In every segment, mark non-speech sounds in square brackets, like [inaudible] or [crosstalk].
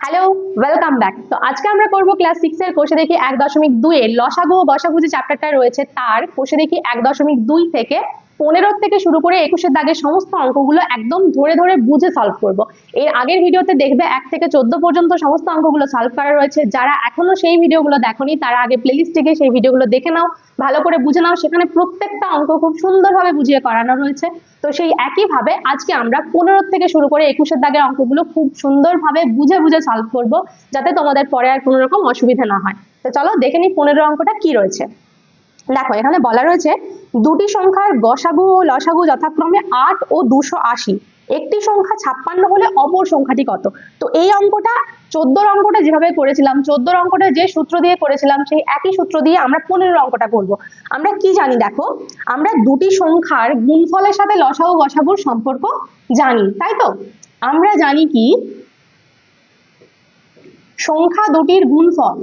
Hello welcome back তো আজকে আমরা করব ক্লাস সিক্স এর কোষে দেখি এক দশমিক দুই এর লসাগু ও বসাগু যে চ্যাপ্টারটা রয়েছে তার কোষে দেখি এক দশমিক দুই থেকে পনেরো থেকে শুরু করে একুশের দাগের সমস্ত অঙ্কগুলো একদম ধরে ধরে বুঝে সলভ করব। এর আগের ভিডিওতে দেখবে এক থেকে চোদ্দ পর্যন্ত সমস্ত অঙ্কগুলো সলভ করা রয়েছে। যারা এখনও সেই ভিডিওগুলো দেখোনি, তারা আগে প্লেলিস্ট গিয়ে সেই ভিডিওগুলো দেখে নাও, ভালো করে বুঝে নাও। সেখানে প্রত্যেকটা অঙ্ক খুব সুন্দরভাবে বুঝিয়ে করানো রয়েছে। তো সেই একইভাবে আজকে আমরা পনেরো থেকে শুরু করে একুশের দাগের অঙ্কগুলো খুব সুন্দরভাবে বুঝে বুঝে সলভ করব, যাতে তোমাদের পরে আর কোনো রকম অসুবিধা না হয়। তো চলো দেখে নিই পনেরো অঙ্কটা কি রয়েছে। দেখো, এখানে বলা রয়েছে দুটি সংখ্যার গসাগু ও লসাগু যথাক্রমে আট ও দুশো আশি। একটি সংখ্যা ছাপ্পান্ন হলে অপর সংখ্যাটি কত? তো এই অঙ্কটা, চোদ্দোর অঙ্কটা যেভাবে করেছিলাম, চোদ্দোর অঙ্কটা যে সূত্র দিয়ে করেছিলাম, সেই একই সূত্র দিয়ে আমরা পনেরো অঙ্কটা করব। আমরা কি জানি দেখো? আমরা দুটি সংখ্যার গুণফলের সাথে লসাগু গসাগুর সম্পর্ক জানি, তাই তো? আমরা জানি কি? সংখ্যা দুটির গুণফল।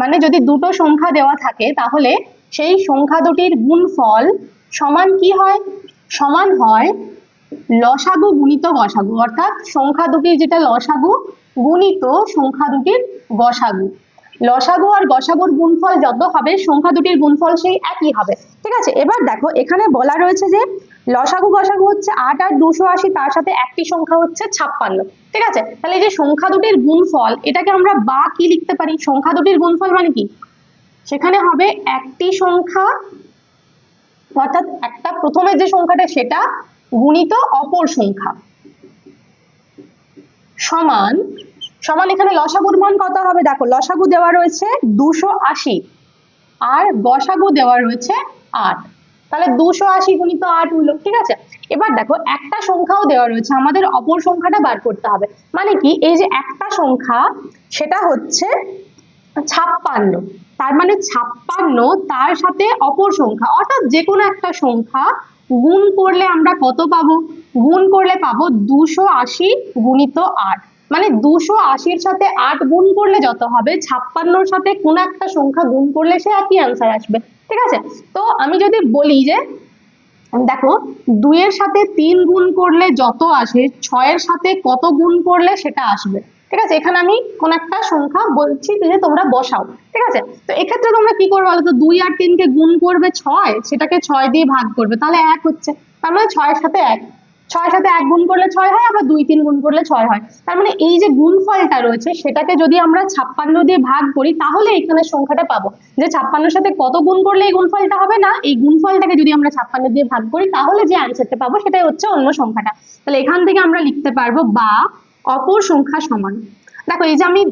মানে যদি দুটো সংখ্যা দেওয়া থাকে, তাহলে সেই সংখ্যা দুটির গুণফল সমান কি হয়? সমান হয় লসাগু গুণিত গসাগু। অর্থাৎ সংখ্যা দুটির যেটা লসাগু, গুণিত সংখ্যা দুটির গসাগু। লসাগু আর গসাগুর গুণফল যত হবে, সংখ্যা দুটির গুণফল সেই একই হবে। ঠিক আছে? এবার দেখো, এখানে বলা রয়েছে যে লসাগু গসাগু হচ্ছে আট আর দুশো আশি, তার সাথে একটি সংখ্যা হচ্ছে ছাপ্পান্ন। ঠিক আছে? তাহলে এই যে সংখ্যা দুটির গুণফল, এটাকে আমরা বা কি লিখতে পারি? সংখ্যা দুটির গুণফল মানে কি? সেখানে হবে একটি সংখ্যা, অর্থাৎ একটা প্রথমে যে সংখ্যাটা, সেটা গুণিত অপর সংখ্যা। সমান সমান এখানে লসাগুর মান কত হবে? দেখো, লসাগু দেওয়া রয়েছে দুশো আশি আর গসাগু দেওয়া রয়েছে আট। তাহলে দুশো আশি গুণিত আট হলো, ঠিক আছে? এবার দেখো, একটা সংখ্যাও দেওয়া রয়েছে, আমাদের অপর সংখ্যাটা বার করতে হবে। মানে কি, এই যে একটা সংখ্যা, সেটা হচ্ছে ছাপ্পান্ন। তার মানে ছাপ্পান্ন, তার সাথে অপর সংখ্যা, অর্থাৎ যে কোনো একটা সংখ্যা গুণ করলে আমরা কত পাবো? গুণ করলে পাবো দুশো আশি গুণিত আট। মানে দুশো আশির সাথে আট গুণ করলে যত হবে, ছাপ্পান্নর সাথে কোন একটা সংখ্যা গুণ করলে সে একই অ্যান্সার আসবে। ঠিক আছে? তো আমি যদি বলি যে, দেখো, দুইয়ের সাথে তিন গুণ করলে যত আসে, ছয়ের সাথে কত গুণ করলে সেটা আসবে। ঠিক আছে? এখানে আমি কোন একটা সংখ্যা বলছি যে তোমরা বসাও। ঠিক আছে? তো এক্ষেত্রে তোমরা কি করবে বলো তো দুই আর তিনকে গুণ করবে ছয়, সেটাকে ছয় দিয়ে ভাগ করবে। তাহলে এক হচ্ছে। তার মানে ছয়ের সাথে এক। ছয়ের সাথে এক গুণ করলে ছয় হয়, আবার দুই তিন গুণ করলে ছয় হয়। তার মানে এই যে গুণফলটা রয়েছে, সেটাকে যদি আমরা ছাপ্পান্ন দিয়ে ভাগ করি, তাহলে এখানে সংখ্যাটা পাবো। যে ছাপ্পান্নর সাথে কত গুণ করলে এই গুণফলটা হবে না, এই গুণফলটাকে যদি আমরা ছাপ্পান্ন দিয়ে ভাগ করি, তাহলে যে অ্যান্সারটা পাবো, সেটাই হচ্ছে অন্য সংখ্যাটা। তাহলে এখান থেকে আমরা লিখতে পারব বা অপর সংখ্যা সমান। দেখো, এই যে আমি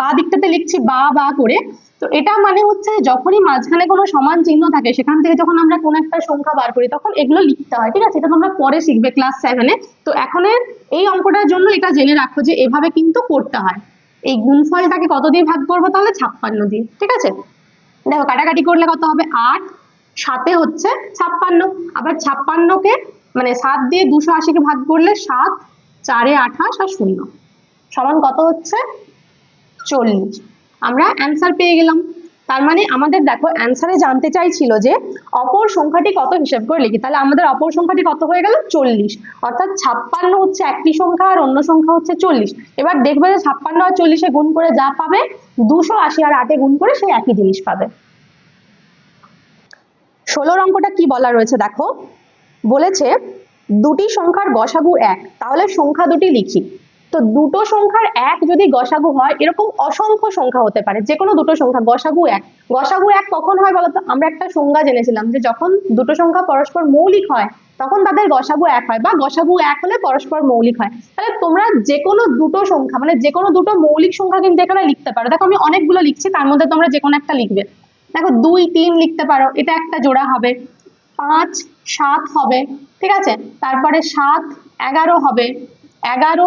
বা দিকটাতে লিখছি বা বা করে তো এটা মানে হচ্ছে যখনই মাঝখানে কোনো সমান চিহ্ন থাকে, সেখান থেকে যখন আমরা কোনো একটা সংখ্যা বার করি, তখন এগুলো লিখতে হয়, ঠিক আছে? এটা তোমরা পরে শিখবে ক্লাস সেভেনে তো এখনের এই অঙ্কটার জন্য এটা জেনে রাখো যে এভাবে কিন্তু করতে হয়। এই গুণফলটাকে কত দিয়ে ভাগ করব? তাহলে ছাপ্পান্ন দিয়ে ঠিক আছে? দেখো, কাটাকাটি করলে কত হবে? আট, সাতে হচ্ছে ছাপ্পান্ন। আবার ছাপ্পান্নকে মানে সাত দিয়ে দুশো আশিকে ভাগ করলে সাত, চারে আঠাশ আর শূন্য। সমান কত হচ্ছে? চল্লিশ। আমরা অ্যান্সার পেয়ে গেলাম। তার মানে আমাদের দেখো অ্যান্সারে জানতে চাইছিল যে অপর সংখ্যাটি কত হিসেব করে লিখি। তাহলে আমাদের অপর সংখ্যাটি কত হয়ে গেল? চল্লিশ। অর্থাৎ ছাপ্পান্ন হচ্ছে একটি সংখ্যা আর অন্য সংখ্যা হচ্ছে চল্লিশ। এবার দেখবে যে ছাপ্পান্ন আর চল্লিশে গুণ করে যা পাবে, দুশো আশি আর আটে গুণ করে সেই একই জিনিস পাবে। ষোলোর অঙ্কটা কি বলা রয়েছে দেখো? বলেছে দুটি সংখ্যার গসাগু এক। তাহলে সংখ্যা দুটি লিখি। তো দুটো সংখ্যার এক যদি গসাগু হয়, এরকম অসংখ্য সংখ্যা হতে পারে যে কোনো দুটো সংখ্যা, গসাগু এক। গসাগু এক কখন হয় বলতো? আমরা একটা সংজ্ঞা জেনেছিলাম যে যখন দুটো সংখ্যা পরস্পর মৌলিক হয়, তখন তাদের গসাগু এক হয়, বা গসাগু এক হলে পরস্পর মৌলিক হয়। তাহলে তোমরা যে কোনো দুটো সংখ্যা মানে যে কোনো দুটো মৌলিক সংখ্যা কিন্তু এখানে লিখতে পারো। দেখো, আমি অনেকগুলো লিখছি, তার মধ্যে তোমরা যে কোনো একটা লিখবে। দেখো, দুই, তিন লিখতে পারো, এটা একটা জোড়া হবে। পাঁচ, সাত হবে, ঠিক আছে? তারপরে সাত, এগারো হবে। এগারো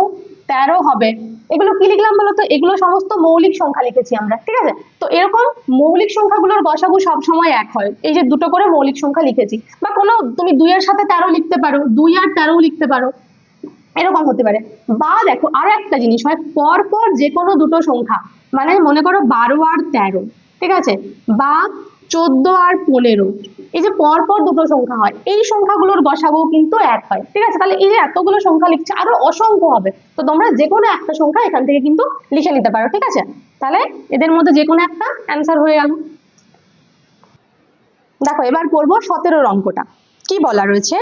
তেরো হবে। এগুলো কি লিখলাম বলতো? এগুলো সমস্ত মৌলিক সংখ্যা লিখেছি আমরা, ঠিক আছে? তো এরকম মৌলিক সংখ্যাগুলোর গসাগু সব সময় এক হয়। এই যে দুটো করে মৌলিক সংখ্যা লিখেছি। বা কোনো তুমি দুইয়ের সাথে তেরো লিখতে পারো, দুই আর তেরো লিখতে পারো, এরকম হতে পারে। বা দেখো, আরও একটা জিনিস হয় পর পর যে কোনো দুটো সংখ্যা মানে মনে করো বারো আর তেরো, ঠিক আছে? বা চোদ্দ আর পনেরো। এই যে পর পর দুটো সংখ্যা হয়, এই সংখ্যাগুলোর বসাবো কিন্তু এক হয়। ঠিক আছে? তাহলে এই যে এতগুলো সংখ্যা লিখছে, আরও অসংখ্য হবে। তো তোমরা যে কোনো একটা সংখ্যা এখান থেকে কিন্তু লিখে নিতে পারো, ঠিক আছে? তাহলে এদের মধ্যে যে কোনো একটা অ্যান্সার হয়ে গেল। দেখো, এবার করব সতেরোর অঙ্কটা। কি বলা রয়েছে?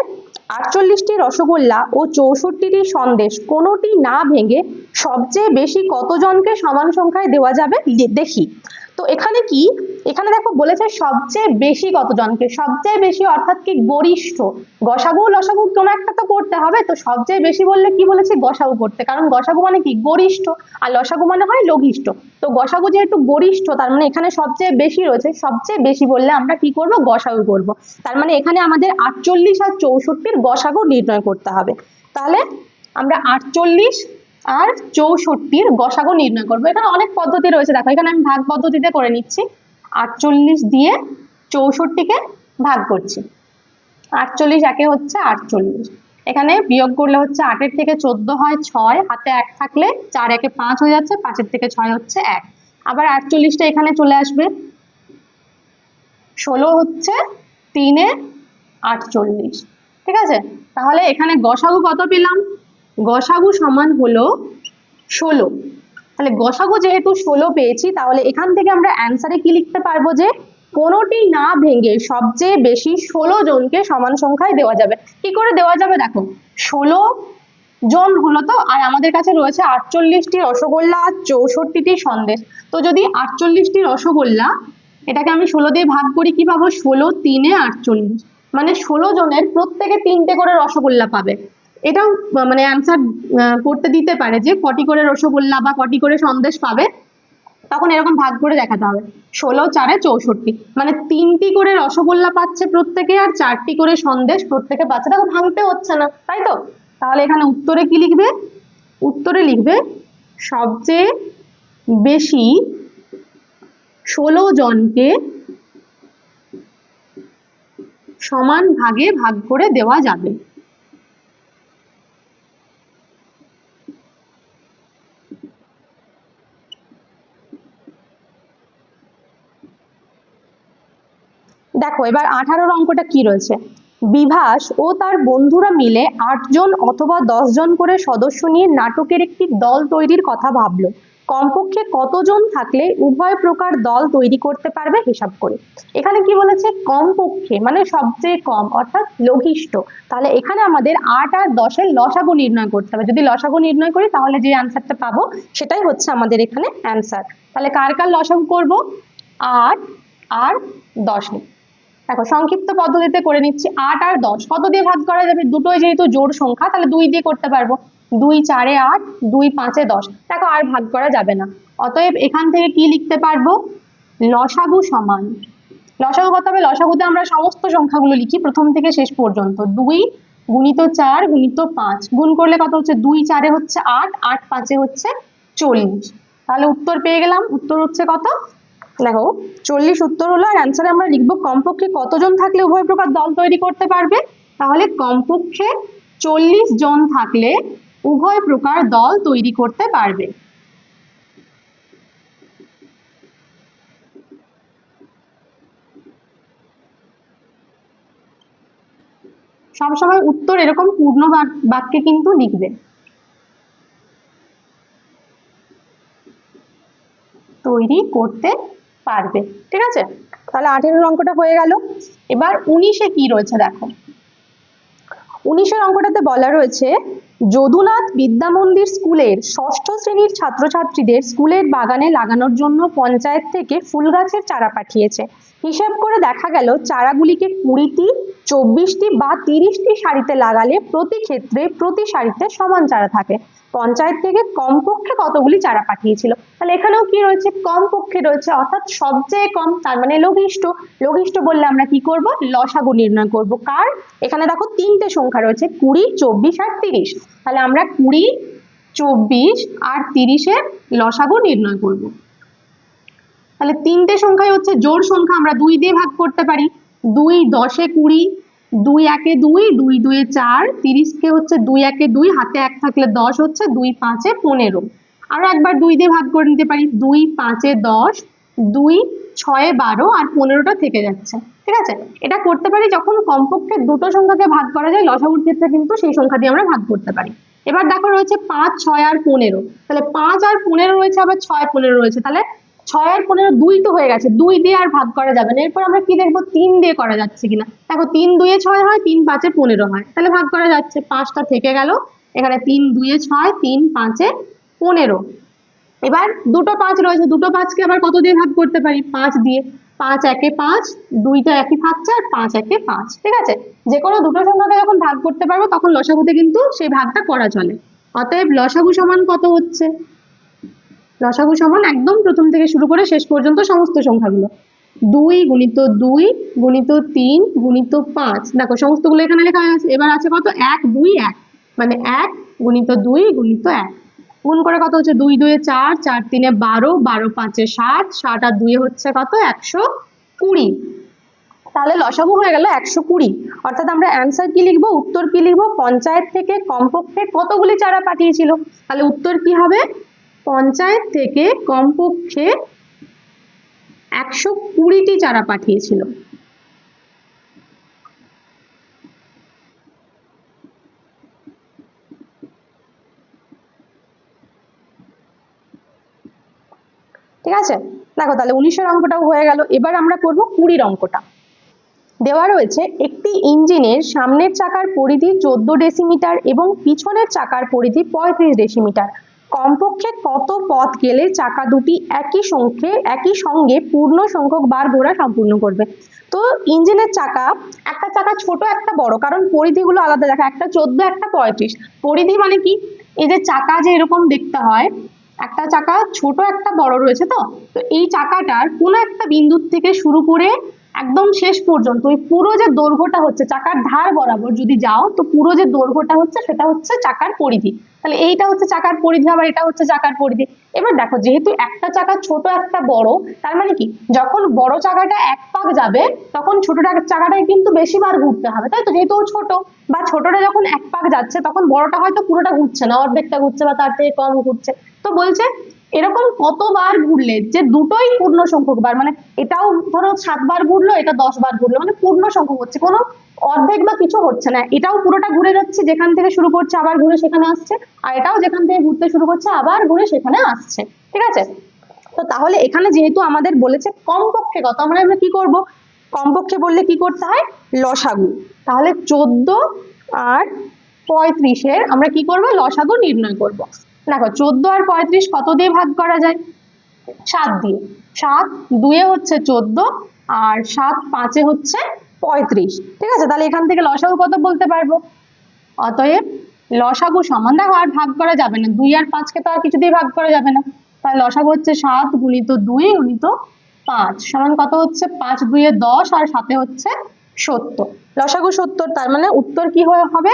আটচল্লিশটি রসগোল্লা ও চৌষট্টিটি সন্দেশ, কোনোটি না ভেঙে সবচেয়ে বেশি কতজনকে সমান সংখ্যায় দেওয়া যাবে? দেখি। তো এখানে কি? এখানে দেখো বলেছে সবচেয়ে বেশি কতজনকে? সবচেয়ে বেশি অর্থাৎ কি গরিষ্ঠ? গসাগু লসাগু কোনো একটা তো করতে হবে, তো সবচেয়ে বেশি বললে কি বলেছে? গসাগু করতে। কারণ গসাগু মানে কি? গরিষ্ঠ। আর লসাগু মানে হয় লঘিষ্ঠ। তো গসাগু যেহেতু গরিষ্ঠ, তার মানে এখানে সবচেয়ে বেশি রয়েছে। সবচেয়ে বেশি বললে আমরা কি করব? গসাগু করব। তার মানে এখানে আমাদের আটচল্লিশ আর চৌষট্টির গসাগু নির্ণয় করতে হবে। তাহলে আমরা আটচল্লিশ আর চৌষট্টির গসাগু নির্ণয় করব। এখানে অনেক পদ্ধতি রয়েছে, দেখো। এখানে আমি ভাগ পদ্ধতিতে করে নিচ্ছি। আটচল্লিশ দিয়ে চৌষট্টিকে ভাগ করছি। আটচল্লিশ একে হচ্ছে আটচল্লিশ। এখানে বিয়োগ করলে হচ্ছে আটের থেকে চোদ্দ হয় ছয়, হাতে এক থাকলে চার একে পাঁচ হয়ে যাচ্ছে, পাঁচের থেকে ছয় হচ্ছে এক। আবার আটচল্লিশটা এখানে চলে আসবে। ষোলো হচ্ছে তিনে আটচল্লিশ। ঠিক আছে? তাহলে এখানে গসাগু কত পেলাম? গসাগু সমান হলো ষোলো। তাহলে গসাগু যেহেতু ষোলো পেয়েছি, তাহলে এখান থেকে আমরা অ্যান্সারে কি লিখতে পারব যে কোনোটি না ভেঙে সবচেয়ে বেশি ষোলো জনকে সমান সংখ্যায় দেওয়া যাবে। কি করে দেওয়া যাবে? দেখো, ষোলো জন হলো তো, আর আমাদের কাছে রয়েছে আটচল্লিশটি রসগোল্লা আর চৌষট্টিটি সন্দেশ। তো যদি আটচল্লিশটি রসগোল্লা, এটাকে আমি ষোলো দিয়ে ভাগ করি, কি পাবো? ষোলো তিনে আটচল্লিশ। মানে ষোলো জনের প্রত্যেকে তিনটে করে রসগোল্লা পাবে। এটাও মানে অ্যান্সার করতে দিতে পারে যে কটি করে রসগোল্লা বা কটি করে সন্দেশ পাবে, তখন এরকম ভাগ করে দেখাতে হবে। ষোলো, চারে চৌষট্টি। মানে তিনটি করে রসগোল্লা পাচ্ছে প্রত্যেকে আর চারটি করে সন্দেশ প্রত্যেকে পাচ্ছে। দেখো, ভাঙতে হচ্ছে না, তাই তো? তাহলে এখানে উত্তরে কি লিখবে? উত্তরে লিখবে, সবচেয়ে বেশি ষোলো জনকে সমান ভাগে ভাগ করে দেওয়া যাবে। দেখো, এবার আঠারোর অঙ্কটা কি রয়েছে? বিভাস ও তার বন্ধুরা মিলে আটজন অথবা জন করে সদস্য নিয়ে নাটকের একটি দল তৈরির কথা ভাবলো। কমপক্ষে কতজন থাকলে উভয় প্রকার দল তৈরি করতে পারবে হিসাব করে। এখানে কি বলেছে? কমপক্ষে মানে সবচেয়ে কম, অর্থাৎ লঘিষ্ঠ। তাহলে এখানে আমাদের আট আর দশের লসাগু নির্ণয় করতে হবে। যদি লসাগু নির্ণয় করি, তাহলে যে অ্যান্সারটা পাবো, সেটাই হচ্ছে আমাদের এখানে অ্যান্সার তাহলে কার কার লসাগু করব? আট আর দশ দশে দেখো, সংক্ষিপ্ত পদ্ধতিতে করে নিচ্ছি, আট আর দশ। কত দিয়ে ভাগ করা যাবে? দুটোই যেহেতু জোর সংখ্যা, তাহলে দুই দিয়ে করতে পারব। দুই, চারে আট, দুই, পাঁচে দশ। দেখো, আর ভাগ করা যাবে না। অতএব এখান থেকে কি লিখতে পারব? লসাগু সমান। লসাগু কত হবে? লসাগুতে আমরা সমস্ত সংখ্যাগুলো লিখি প্রথম থেকে শেষ পর্যন্ত। দুই গুণিত চার গুণিত পাঁচ। গুণ করলে কত হচ্ছে? দুই, চারে হচ্ছে আট আট, পাঁচে হচ্ছে চল্লিশ। তাহলে উত্তর পেয়ে গেলাম। উত্তর হচ্ছে কত? দেখো, চল্লিশ উত্তর হলো আর অ্যান্সারে আমরা লিখব কমপক্ষে কতজন থাকলে উভয় প্রকার দল তৈরি করতে পারবে? তাহলে কমপক্ষে চল্লিশ জন থাকলে উভয় প্রকার দল তৈরি করতে পারবে। সবসময় উত্তর এরকম পূর্ণ বাক- বাক্যে কিন্তু লিখবে। তৈরি করতে পারবে, ঠিক আছে? তাহলে আঠেরোর অঙ্কটা হয়ে গেল। এবার উনিশে কি রয়েছে দেখো? উনিশের অঙ্কটাতে বলা রয়েছে, যদুনাথ বিদ্যা মন্দির স্কুলের ষষ্ঠ শ্রেণির ছাত্রছাত্রীদের স্কুলের বাগানে লাগানোর জন্য পঞ্চায়েত থেকে ফুল গাছের চারা পাঠিয়েছে। হিসাব করে দেখা গেল, চারাগুলিকে কুড়িটি, চব্বিশটি বা তিরিশটি সারিতে লাগালে প্রতি ক্ষেত্রে প্রতি সারিতে সমান চারা থাকে। পঞ্চায়েত থেকে কমপক্ষে কতগুলি চারা পাঠিয়েছিল? তাহলে এখানেও কি রয়েছে? কমপক্ষে রয়েছে, অর্থাৎ সবচেয়ে কম, তার মানে লঘিষ্ঠ। লঘিষ্ঠ বললে আমরা কি করব? লসাগু নির্ণয় করব। কার? এখানে দেখো তিনটে সংখ্যা রয়েছে, কুড়ি, চব্বিশ আর তিরিশ। তাহলে আমরা কুড়ি, চব্বিশ আর তিরিশের লসাগু নির্ণয় করব। তাহলে তিনটে সংখ্যাই হচ্ছে, জোড় সংখ্যা আমরা দুই দিয়ে ভাগ করতে পারি। দুই দশে কুড়ি দুই একে দুই দুই দুয়ে চার, তিরিশকে হচ্ছে দুই একে দুই, হাতে এক থাকলে দশ হচ্ছে দুই পাঁচে পনেরো। আরও একবার দুই দিয়ে ভাগ করে নিতে পারি, দুই পাঁচে দশ, দুই ছয়ে বারো, আর পনেরোটা থেকে যাচ্ছে। ঠিক আছে? এটা করতে পারি যখন কমপক্ষে দুটো সংখ্যাকে ভাগ করা যায়, লসাগুর ক্ষেত্রে কিন্তু সেই সংখ্যা দিয়ে আমরা ভাগ করতে পারি। এবার দেখো রয়েছে পাঁচ, ছয় আর পনেরো। তাহলে পাঁচ আর পনেরো রয়েছে, আবার ছয় পনেরো রয়েছে। তাহলে ছয় আর পনেরো দুই তো হয়ে গেছে, দুই দিয়ে আর ভাগ করা যাবে না। এরপর আমরা কি দেখব, তিন দিয়ে করা যাচ্ছে কিনা? দেখো, তিন দুয়ে ছয় হয়, তিন পাঁচে পনেরো হয়। তাহলে ভাগ করা যাচ্ছে, পাঁচটা থেকে গেল। এখানে তিন দুয়ে ছয়, তিন পাঁচে পনেরো। এবার দুটো পাঁচ রয়েছে, দুটো পাঁচকে আবার কত দিয়ে ভাগ করতে পারি? পাঁচ দিয়ে। পাঁচ একে পাঁচ, দুইটা একই থাকছে, আর পাঁচ একে পাঁচ। ঠিক আছে? যে কোনো দুটো সংখ্যাকে যখন ভাগ করতে পারব, তখন লসাগুতে কিন্তু সেই ভাগটা করা চলে। অতএব লসাগু সমান কত হচ্ছে? লসাগু সমান একদম প্রথম থেকে শুরু করে শেষ পর্যন্ত সমস্ত সংখ্যাগুলো। দুই গুণিত দুই গুণিত তিন গুণিত পাঁচ। দেখো, সমস্তগুলো এখানে লেখা আছে। এবার আছে কত? এক, দুই, এক। মানে এক গুণিত দুই গুণিত এক। গুণ করে কত হচ্ছে? দুই, দুয়ে চার চার তিনে বারো বারো পাঁচে ষাট ষাট আর দুয়ে হচ্ছে কত? একশো কুড়ি। তাহলে লসাগু হয়ে গেল একশো কুড়ি। অর্থাৎ আমরা অ্যান্সার কি লিখব? উত্তর কি লিখব? পঞ্চায়েত থেকে কমপক্ষে কতগুলি চারা পাঠিয়েছিল? তাহলে উত্তর কি হবে? পঞ্চায়েত থেকে কমপক্ষে একশো কুড়িটি চারা পাঠিয়েছিল। ঠিক আছে? দেখো তাহলে উনিশের অঙ্কটাও হয়ে গেল। এবার আমরা করব কুড়ির অঙ্কটা। দেওয়া রয়েছে, একটি ইঞ্জিনের সামনের চাকার পরিধি চোদ্দ ডেসিমিটার এবং পিছনের চাকার পরিধি পঁয়ত্রিশ ডেসিমিটার। কমপক্ষে কত পথ গেলে চাকা দুটি একই সংখ্যে, একই সঙ্গে পূর্ণ সংখ্যক বার ঘোরা সম্পূর্ণ করবে? তো ইঞ্জিনের চাকা, একটা চাকা ছোট, একটা বড়, কারণ পরিধিগুলো আলাদা দেখা, একটা চোদ্দ, একটা পঁয়ত্রিশ। পরিধি মানে কি? এই যে চাকা যে এরকম দেখতে হয়, একটা চাকা ছোট, একটা বড় রয়েছে তো? তো এই চাকাটার কোনো একটা বিন্দুর থেকে শুরু করে একদম শেষ পর্যন্ত, ওই পুরো যে দৈর্ঘ্যটা হচ্ছে চাকার ধার বরাবর যদি যাও, তো পুরো যে দৈর্ঘ্যটা হচ্ছে সেটা হচ্ছে চাকার পরিধি। তাহলে এইটা হচ্ছে চাকার পরিধি আবার এটা হচ্ছে চাকার পরিধি। এবার দেখো, যেহেতু একটা চাকা ছোট, একটা বড়, তার মানে কি? যখন বড় চাকাটা এক পাক যাবে, তখন ছোট চাকাটাই কিন্তু বেশি বার ঘুরতে হবে, তাই তো? যেহেতু ও ছোট, বা ছোটটা যখন এক পাক যাচ্ছে, তখন বড়টা হয়তো পুরোটা ঘুরছে না, অর্ধেকটা ঘুরছে বা তার থেকে কম ঘুরছে। তো বলছে এরকম কতবার ঘুরলে যে দুটোই পূর্ণ সংখ্যক বার? মানে এটাও ধরো সাতবার ঘুরলো, এটা দশ বার ঘুরলো মানে পূর্ণ সংখ্যক হচ্ছে। কোনো অর্ধেক বা কিছু হচ্ছে না। এটাও পুরোটা ঘুরে যাচ্ছে, যেখান থেকে শুরু করছে আবার ঘুরে সেখানে আসছে, আর এটাও যেখান থেকে ঘুরতে শুরু করছে আবার ঘুরে সেখানে আসছে। ঠিক আছে? তো তাহলে এখানে যেহেতু আমাদের বলেছে কমপক্ষে কত আমরা আমরা কি করব? কমপক্ষে বললে কি করতে হয়? লসাগু। তাহলে চোদ্দ আর পঁয়ত্রিশের আমরা কি করব? লসাগু নির্ণয় করব। দেখো, চোদ্দ আর পঁয়ত্রিশ কত দিয়ে ভাগ করা যায়? সাত দিয়ে। সাত দুয়ে হচ্ছে চোদ্দ আর সাত পাঁচে হচ্ছে পঁয়ত্রিশ। ঠিক আছে? তাহলে এখান থেকে লসাগু কত বলতে পারব? অতএব লসাগু সমান। দেখো, আর ভাগ করা যাবে না। দুই আর পাঁচকে তো আর কিছু দিয়ে ভাগ করা যাবে না। তাহলে লসাগু হচ্ছে সাত গুণিত দুই গুণিত পাঁচ। সমান কত হচ্ছে? পাঁচ দুইয়ে দশ আর সাথে হচ্ছে সত্তর। লসাগু সত্তর, তার মানে উত্তর কি হবে?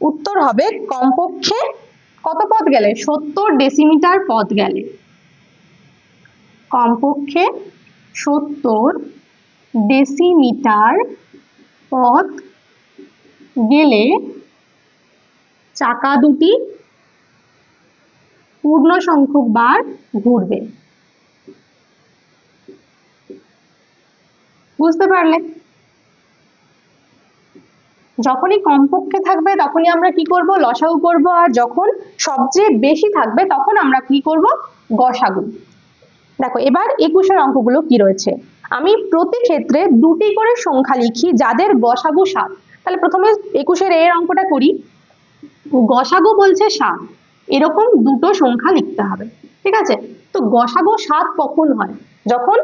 উত্তর হবে কমপক্ষে কত পথ গেলে? সত্তর ডেসিমিটার পথ গেলে। কমপক্ষে সত্তর ডেসিমিটার পথ গেলে চাকা দুটি পূর্ণ সংখ্যক বার ঘুরবে। বুঝতে পারলে? যখনই কমপক্ষে থাকবে তখনই আমরা কি করব? লসাগু করব। আর যখন সবচেয়ে বেশি থাকবে তখন আমরা কি করব? গসাগু। দেখো, এবার একুশের অঙ্কগুলো কি রয়েছে? আমি প্রতি ক্ষেত্রে দুটি করে সংখ্যা লিখি যাদের গসাগু সাত। তাহলে প্রথমে একুশের এর অঙ্কটা করি। গসাগু বলছে সাত। এরকম দুটো সংখ্যা লিখতে হবে। ঠিক আছে? তো গসাগু সাত কখন হয়? যখন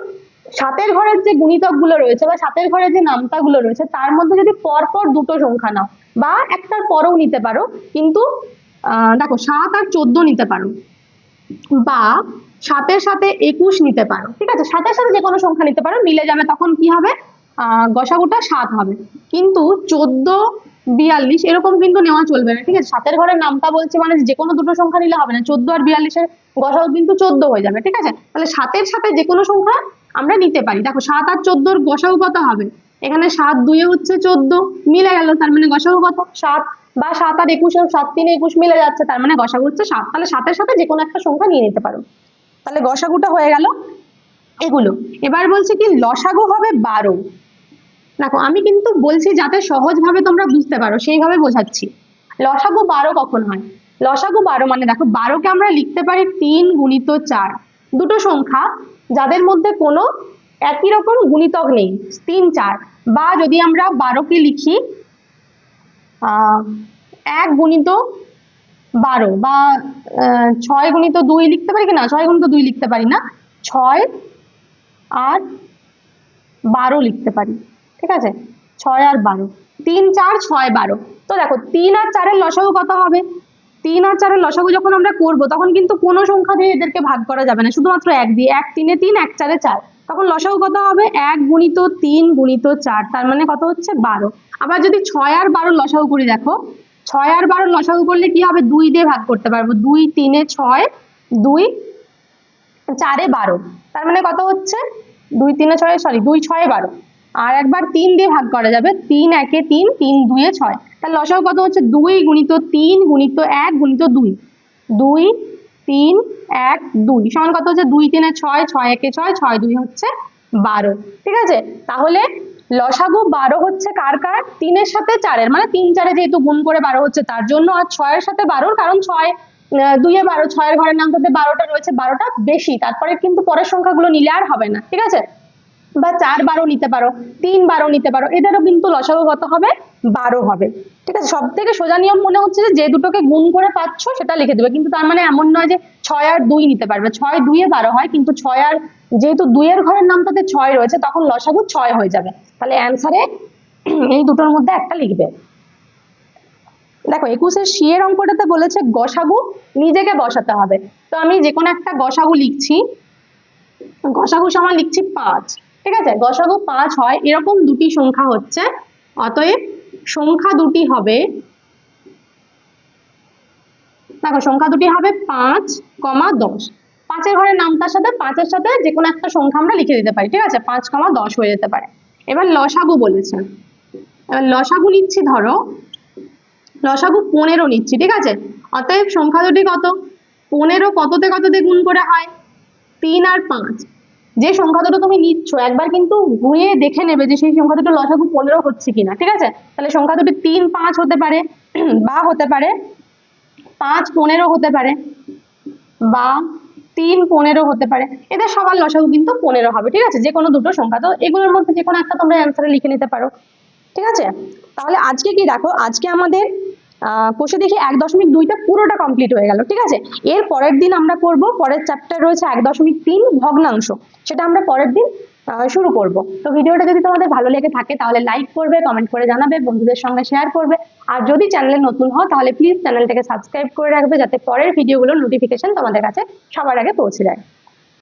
সাতের ঘরের যে গুণিতকগুলো রয়েছে বা সাতের ঘরের যে নামতা গুলো রয়েছে, তার মধ্যে যদি পরপর দুটো সংখ্যা নাও, বা একটার পরেও নিতে পারো, কিন্তু দেখো সাত আর চোদ্দ নিতে পারো, বা সাতের সাথে একুশ নিতে পারো, ঠিক আছে? সাতের সাথে যে কোনো সংখ্যা নিতে পারো, মিলে যাবে তখন কি হবে? গসাগুটা সাত হবে। কিন্তু চোদ্দ, বিয়াল্লিশ এরকম কিন্তু নেওয়া চলবে না, ঠিক আছে? সাতের ঘরের নামটা বলছে মানে যে কোনো দুটো সংখ্যা নিলে হবে না। চোদ্দ আর বিয়াল্লিশের গসাগু কিন্তু চোদ্দ হয়ে যাবে, ঠিক আছে? তাহলে সাতের সাথে যে কোনো সংখ্যা আমরা নিতে পারি। দেখো, সাত আর চোদ্দোর গসাগু কত হবে? এখানে সাত দুয়ে হচ্ছে চোদ্দ, মিলে গেল, তার মানে গসাগু কত? সাত বা সাত আর একুশ সাত তিনে একুশ মিলে যাচ্ছে, তার মানে গসাগু হচ্ছে সাত। তাহলে সাতের সাথে যে কোনো একটা সংখ্যা নিয়ে নিতে পারো। তাহলে গসাগুটা হয়ে গেল এগুলো। এবার বলছে কি, লসাগু হবে বারো। দেখো, আমি কিন্তু বলছি যাতে সহজভাবে তোমরা বুঝতে পারো, সেইভাবে বোঝাচ্ছি। লসাগু বারো কখন হয়? লসাগু বারো মানে দেখো, বারোকে আমরা লিখতে পারি তিন গুণিত চার। দুটো সংখ্যা যাদের মধ্যে কোনো একই রকম গুণিতক নেই, তিন চার। বা যদি আমরা বারোকে লিখি এক গুণিত বারো বা ছয় গুণিত দুই লিখতে পারি কি না? ছয় গুণিত দুই লিখতে পারি না। ছয় আর বারো লিখতে পারি, ঠিক আছে? ছয় আর বারো। তিন চার, ছয় বারো। তো দেখো, তিন আর চারের লসাগু কত হবে? তিন আর চারের লসাগু যখন আমরা করব, তখন কিন্তু কোনো সংখ্যা দিয়ে এদেরকে ভাগ করা যাবে না। শুধুমাত্র এক দিয়ে, এক তিনে তিন, এক চারে চার। তখন লসাগু কত হবে? এক গুণিত তিন গুণিত চার। তার মানে কত হচ্ছে? বারো। আবার যদি ছয় আর বারো লসাগু করি, দেখো, ছয় আর বারো লসাগু করলে কি হবে? দুই দিয়ে ভাগ করতে পারব। দুই তিনে ছয়, দুই চারে বারো। তার মানে কত হচ্ছে? দুই তিনে ছয় সরি দুই ছয় বারো। আর একবার তিন দিয়ে ভাগ করা যাবে। তিন একে তিন তিন দুয়ে ছয়। তাহলে লসাগু কত হচ্ছে? দুই গুণিত তিন গুণিত এক গুণিত দুই। দুই, তিন, এক, দুই। সমান কত হচ্ছে? দুই তিনে ছয় ছয় একে ছয় ছয় দুই হচ্ছে বারো। ঠিক আছে? তাহলে লসাগু বারো হচ্ছে কার কার? তিনের সাথে চারের। মানে তিন চারে যেহেতু গুণ করে বারো হচ্ছে, তার জন্য আর ছয়ের সাথে বারোর, কারণ ছয় দুইয়ে বারো, ছয়ের ঘরের নাম তাতে বারোটা রয়েছে, বারোটা বেশি। তারপরে কিন্তু পরের সংখ্যাগুলো নিলে আর হবে না। ঠিক আছে? বা চার বারো নিতে পারো, তিন বারো নিতে পারো, এদেরও কিন্তু লসাগু কত হবে? বারো হবে। ঠিক আছে? সব থেকে সোজা নিয়ম মনে হচ্ছে যে যে দুটোকে গুণ করে পাচ্ছ, সেটা লিখে দেবে। কিন্তু তার মানে এমন নয় যে ছয় আর দুই নিতে পারবে। ছয় দুইয়ে বারো হয়, কিন্তু ছয় আর যেহেতু দুইয়ের ঘরের নামটাতে ছয় রয়েছে, তখন লসাগু ছয় হয়ে যাবে। তাহলে অ্যান্সারে এই দুটোর মধ্যে একটা লিখবে। দেখো, একুশের সি এর অঙ্কটাতে বলেছে, গসাগু নিজেকে বসাতে হবে। তো আমি যে কোনো একটা গসাগু লিখছি। গসাগু সমান লিখছি পাঁচ। ঠিক আছে? গসাগু পাঁচ হয়, এরকম দুটি সংখ্যা হচ্ছে। অতএব সংখ্যা দুটি হবে, দেখো সংখ্যা দুটি হবে পাঁচ কমা দশ। পাঁচের ঘরের নামটার সাথে, পাঁচের সাথে যে কোনো একটা সংখ্যা আমরা লিখে দিতে পারি, ঠিক আছে? পাঁচ কমা দশ হয়ে যেতে পারে। এবার লসাগু বলেছে। এবার লসাগু নিচ্ছি, ধরো। লসাগু পনেরো নিচ্ছি, ঠিক আছে? অতএব সংখ্যা দুটি কত? পনেরো কততে কততে গুণ করে হয়? তিন আর পাঁচ। যে সংখ্যা দুটো তুমি নিচ্ছ, একবার কিন্তু ঘুরে দেখে নেবে যে সেই সংখ্যা দুটো লসাগু পনেরো হচ্ছে কিনা, ঠিক আছে? তাহলে সংখ্যা দুটো তিন পাঁচ হতে পারে, [clears throat] বা হতে পারে পাঁচ পনেরো হতে পারে, বা তিন পনেরো হতে পারে। এদের সবার লসাগু কিন্তু পনেরো হবে, ঠিক আছে? যে কোনো দুটো সংখ্যা। তো এগুলোর মধ্যে যে কোনো একটা তোমরা অ্যান্সারে লিখে নিতে পারো, ঠিক আছে? তাহলে আজকে কি দেখো? আজকে আমাদের কোষে দেখি এক দশমিক দুইটা পুরোটা কমপ্লিট হয়ে গেল, ঠিক আছে? এর পরের দিন আমরা করব, পরের চ্যাপ্টার রয়েছে এক দশমিক তিন ভগ্নাংশ, সেটা আমরা পরের দিন শুরু করব। তো ভিডিওটা যদি তোমাদের ভালো লেগে থাকে, তাহলে লাইক করবে কমেন্ট করে জানাবে, বন্ধুদের সঙ্গে শেয়ার করবে। আর যদি চ্যানেলে নতুন হও, তাহলে প্লিজ চ্যানেলটাকে সাবস্ক্রাইব করে রাখবে, যাতে পরের ভিডিওগুলোর নোটিফিকেশন তোমাদের কাছে সবার আগে পৌঁছে যায়।